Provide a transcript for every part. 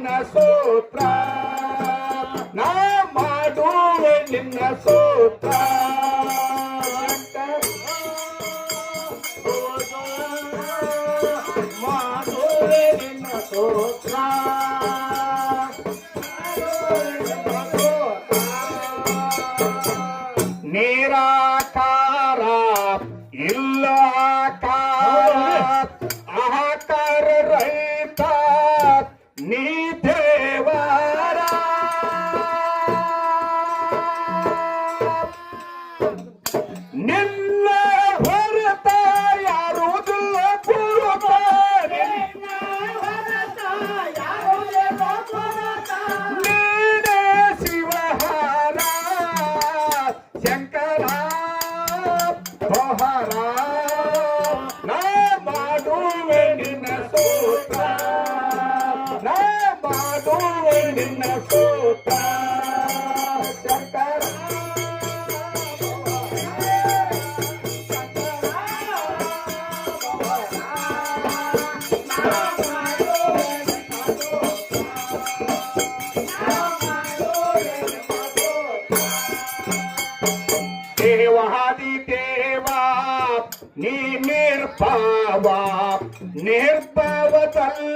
నిన్న సోత్ర? నా మాడువే నిನ್ನ సోత్ర? మాడువే నిన్న సోత్ర? ನೀ ನಿರ್ಭವ ನಿರ್ಭವದಲ್ಲಿ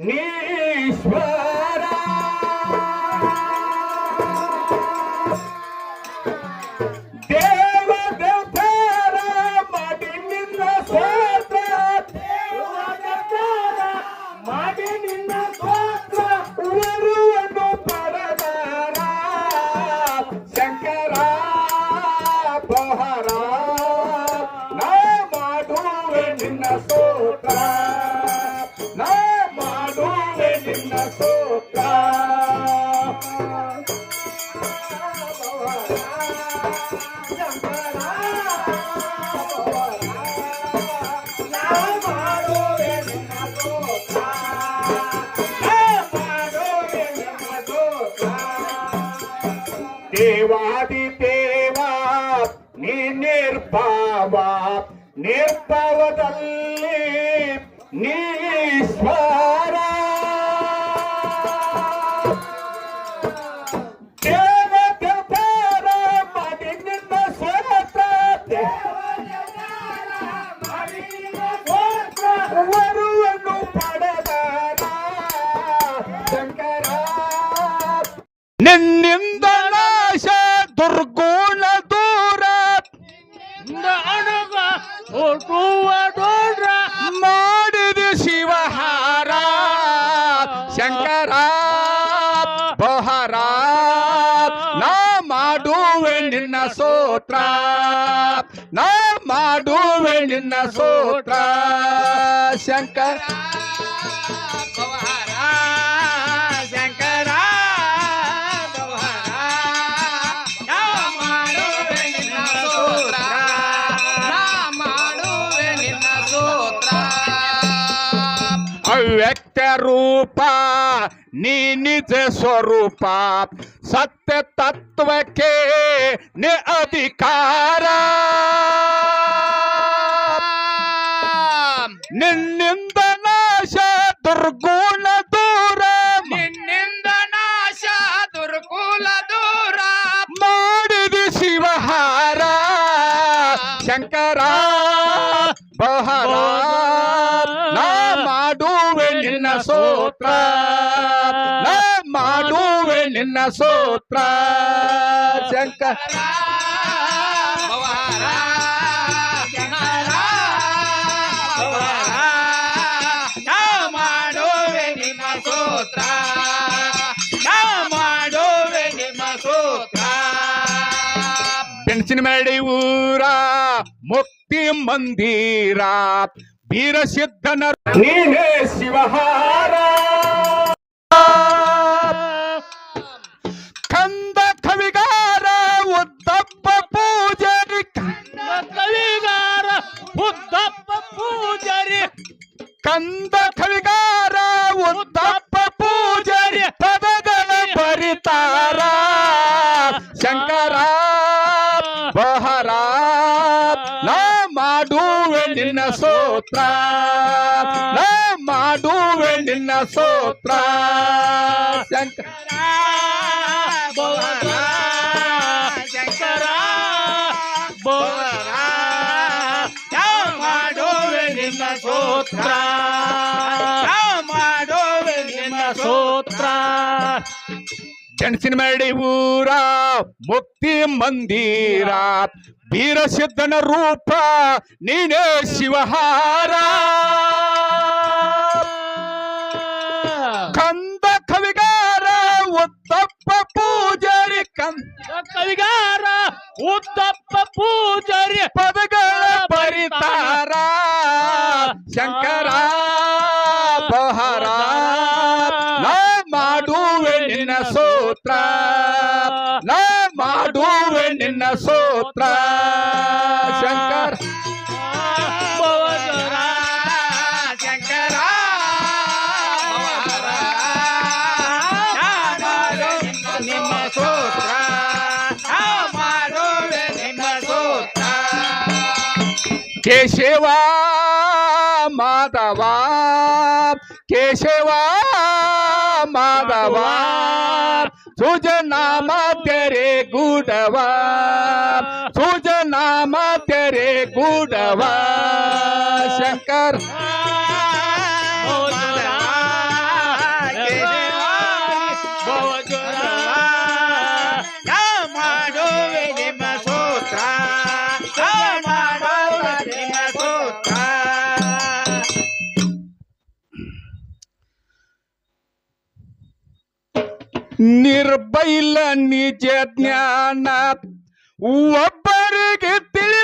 ನೀಶ್ವರ தேவாதி தேவா நீ நிற்பாவா? நிற்பவதல்லி நீஸ்வரா. ஒருவனு படதாரா. சங்கரா. ಶಂಕರ ಬಹರ ನಾ ಮಾಡುವೆ ನಿನ್ನ ಸೋತ್ರ. ನಾ ಮಾಡುವೆ ನಿನ್ನ ಸೋತ್ರ. ಶಂಕರ ಅವ್ಯಕ್ತ ರೂಪ ನೀ ನಿಜ ಸ್ವರೂಪ. ಸತ್ಯ ತತ್ವಕ್ಕೆ ನಿ ಅಧಿಕಾರ. ನಿನ್ನಿಂದ ನಾಶ ದುರ್ಗುಣ ದೂರ. ನಿನ್ನಿಂದ ನಾಶ ದುರ್ಗುಲ ದೂರ. ಮಾಡಿದ ಶಿವಹಾರ ಶಂಕರ ನಿನ್ನ ಸೋತ್ರ. ಮಾಡುವೆ ನಿನ್ನ ಸೋತ್ರ. ಶಂಕರ ಮಾಡುವೆ ನಿಮ್ಮ ಸೂತ್ರ. ನಾ ಮಾಡುವೆ ಊರ ಮುಕ್ತಿ ಮಂದಿರ. ವೀರಸಿದ್ಧನ ನೀನೇ ಶಿವಹಾರ. ಕಂದ ಕವಿಗಾರ ಉದ್ದಪ್ಪ ಪೂಜಾರಿ. ಕವಿಗಾರ ಉದ್ದಪ್ಪ ಪೂಜಾರಿ. ಕಂದ ಕವಿಗಾರ ಉದ್ದಪ್ಪ ಪೂಜಾರಿ. ಪದಗಳ ಬರಿತಾರ ಶಂಕರ ಮಾಡುವೆ ನಿನ್ನ ಸೋತ್ರ. ನಾ ಮಾಡುವೆ ನಿನ್ನ ಸೋತ್ರ. ಶಂಕರ. ಶಂಕರ. ನಾ ಮಾಡುವೆ ನಿನ್ನ ಸೋತ್ರ. ಮಾಡುವೆ ನಿನ್ನ ಸೋತ್ರ. ಜಂಕ್ಷನ್ ಮಾಡಿ ಊರ ಮುಕ್ತಿ ಮಂದಿರ. ವೀರಸಿದ್ಧನ ರೂಪ, ನೀನೇ ಶಿವಹಾರ. ಕಂದ ಕವಿಗಾರ, ಉತ್ತಪ್ಪ ಪೂಜಾರಿ. ಕಂದ ಕವಿಗಾರ, ಉತ್ತಪ್ಪ ಪೂಜಾರಿ. ಪದಗಳ ಬರಿತಾರ ಶಂಕರ ಬಹರ ನಾ ಮಾಡುವೆ ನಿನ್ನ ಸೂತ್ರ. ಮಾಡುವೆ ನಿನ್ನ ಸೂತ್ರ ಶಂಕರ ಭವದರ ಶಂಕರ ನಿಮ್ಮ ಸೂತ್ರ ನಾ ಮಾಡುವೆ ನಿಮ್ಮ ಸೂತ್ರ ಕೇಶವ ನಿರ್ಬೈಲ ನಿಜ ಜ್ಞಾನ. ಒಬ್ಬರಿಗೆ ತಿಳಿದ